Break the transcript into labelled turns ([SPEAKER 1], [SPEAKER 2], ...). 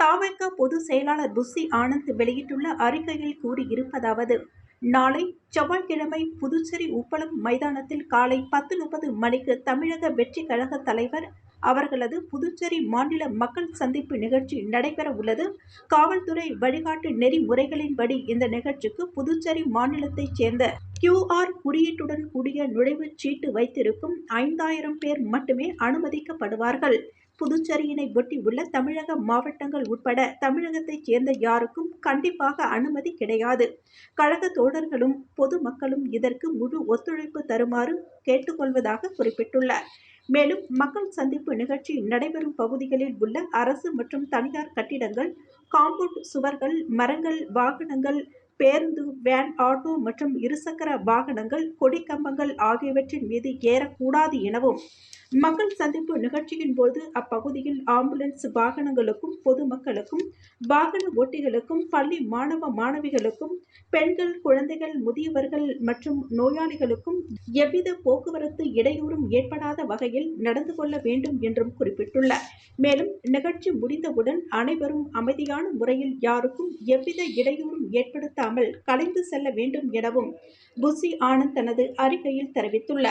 [SPEAKER 1] தமாக பொதுச் செயலாளர் புஸ்ஸி ஆனந்த் வெளியிட்டுள்ள அறிக்கையில் கூறியிருப்பதாவது நாளை செவ்வாய்க்கிழமை புதுச்சேரி உப்பளம் மைதானத்தில் காலை பத்து முப்பது மணிக்கு தமிழக வெற்றி கழக தலைவர் அவர்களது புதுச்சேரி மாநில மக்கள் சந்திப்பு நிகழ்ச்சி நடைபெற உள்ளது. காவல்துறை வழிகாட்டு நெறிமுறைகளின்படி இந்த நிகழ்ச்சிக்கு புதுச்சேரி மாநிலத்தைச் சேர்ந்த கியூஆர் குறியீட்டுடன் கூடிய நுழைவுச் சீட்டு வைத்திருக்கும் ஐந்தாயிரம் பேர் மட்டுமே அனுமதிக்கப்படுவார்கள். புதுச்சேரியினை ஒட்டி உள்ள தமிழக மாவட்டங்கள் உட்பட தமிழகத்தைச் சேர்ந்த யாருக்கும் கண்டிப்பாக அனுமதி கிடையாது. கழக தோழர்களும் பொதுமக்களும் இதற்கு முழு ஒத்துழைப்பு தருமாறு கேட்டுக்கொள்வதாக குறிப்பிட்டுள்ளார். மேலும் மக்கள் சந்திப்பு நிகழ்ச்சி நடைபெறும் பகுதிகளில் உள்ள அரசு மற்றும் தனியார் கட்டிடங்கள் காம்பவுண்ட் சுவர்கள் மரங்கள் வாகனங்கள் பேருந்து வேன் ஆட்டோ மற்றும் இருசக்கர வாகனங்கள் கொடிக்கம்பங்கள் ஆகியவற்றின் மீது ஏறக்கூடாது எனவும் மக்கள் சந்திப்பு நிகழ்ச்சியின் போது அப்பகுதியில் ஆம்புலன்ஸ் வாகனங்களுக்கும் பொதுமக்களுக்கும் வாகன ஓட்டிகளுக்கும் பள்ளி மாணவ மாணவிகளுக்கும் பெண்கள் குழந்தைகள் முதியவர்கள் மற்றும் நோயாளிகளுக்கும் எவ்வித போக்குவரத்து இடையூறும் ஏற்படாத வகையில் நடந்து கொள்ள வேண்டும் என்றும் குறிப்பிட்டுள்ளார். மேலும் நிகழ்ச்சி முடிந்தவுடன் அனைவரும் அமைதியான முறையில் யாருக்கும் எவ்வித இடையூறும் ஏற்படுத்தாமல் கலைந்து செல்ல வேண்டும் எனவும் புசி ஆனந்த் தனது அறிக்கையில் தெரிவித்துள்ளார்.